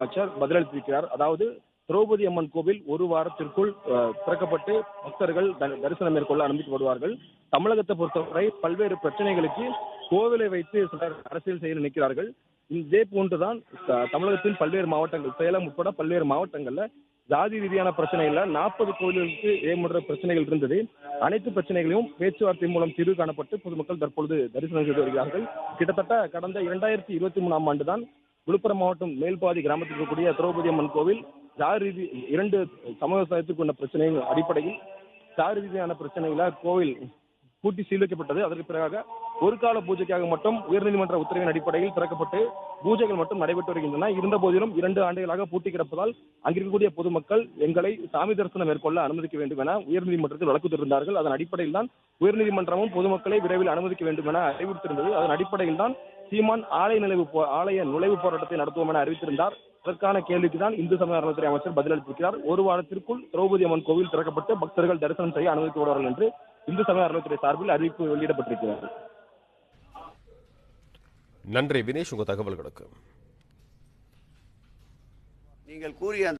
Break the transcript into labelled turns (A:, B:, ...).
A: அமைச்சர் பதிலளித்திருக்கிறார். அதாவது திரௌபதி அம்மன் கோவில் ஒரு வாரத்திற்குள் திறக்கப்பட்டு பக்தர்கள் தரிசனம் மேற்கொள்ள அனுமதிக்கப்படுவார்கள். தமிழகத்தை பொறுத்தவரை பல்வேறு பிரச்சனைகளுக்கு கோவிலை வைத்து சிலர் அரசியல் செய்ய நினைக்கிறார்கள். இதே போன்றுதான் தமிழகத்தின் பல்வேறு மாவட்டங்கள் சேலம் உட்பட பல்வேறு மாவட்டங்கள்ல ஜாதி ரீதியான பிரச்சனைகள்ல நாற்பது கோவில்களுக்கு ஏமுன்ற பிரச்சனைகள் இருந்தது. அனைத்து பிரச்சனைகளையும் பேச்சுவார்த்தை மூலம் தீர்வு காணப்பட்டு பொதுமக்கள் தற்பொழுது தரிசனம் செய்து வருகிறார்கள். கிட்டத்தட்ட கடந்த இரண்டாயிரத்தி இருபத்தி மூணாம் ஆண்டுதான் விழுப்புரம் மாவட்டம் மேல்பாதி கிராமத்தில் இருக்கக்கூடிய திரௌபதி அம்மன் கோவில் ஜாதி ரீதி இரண்டு சமூகத்துக்கு உள்ள பிரச்சனைகள் அடிப்படையில் ஜாதி ரீதியான பிரச்சனைகள கோவில் பூட்டி சீல் வைக்கப்பட்டது. அதற்கு பிறகாக ஒரு கால பூஜைக்காக மட்டும் உயர்நீதிமன்ற உத்தரவின் அடிப்படையில் திறக்கப்பட்டு பூஜைகள் மட்டும் நடைபெற்று வருகின்றன. இருந்த போதிலும் இரண்டு ஆண்டுகளாக பூட்டி கிடப்பதால் அங்கிருக்கக்கூடிய பொதுமக்கள் எங்களை சாமி தரிசனம் மேற்கொள்ள அனுமதிக்க வேண்டும் என உயர்நீதிமன்றத்தில் வழக்கு தொடர்ந்தார்கள் அதன் அடிப்படையில் தான் உயர்நீதிமன்றமும் பொதுமக்களை விரைவில் அனுமதிக்க வேண்டும் என அறிவுறுத்திருந்தது அதன் அடிப்படையில் தான் சீமான் ஆலய நுழைவு ஆலய நுழைவு போராட்டத்தை நடத்துவோம் என அறிவித்திருந்தார். அதற்கான கேள்விக்கு தான் இந்து சமய அறநிலைத்துறை அமைச்சர் பதிலளித்திருக்கிறார் ஒரு வாரத்திற்குள் திரௌபதி அம்மன் கோவில் திறக்கப்பட்டு பக்தர்கள் தரிசனம் செய்ய அனுமதிக்கப்படுவார்கள் என்று இந்து சமய அறநிலைத்துறை சார்பில் அறிவிப்பு வெளியிடப்பட்டிருக்கிறது.
B: நன்றி வினேஷ் உங்க தகவல்களுக்கு.
C: நீங்கள் கூறிய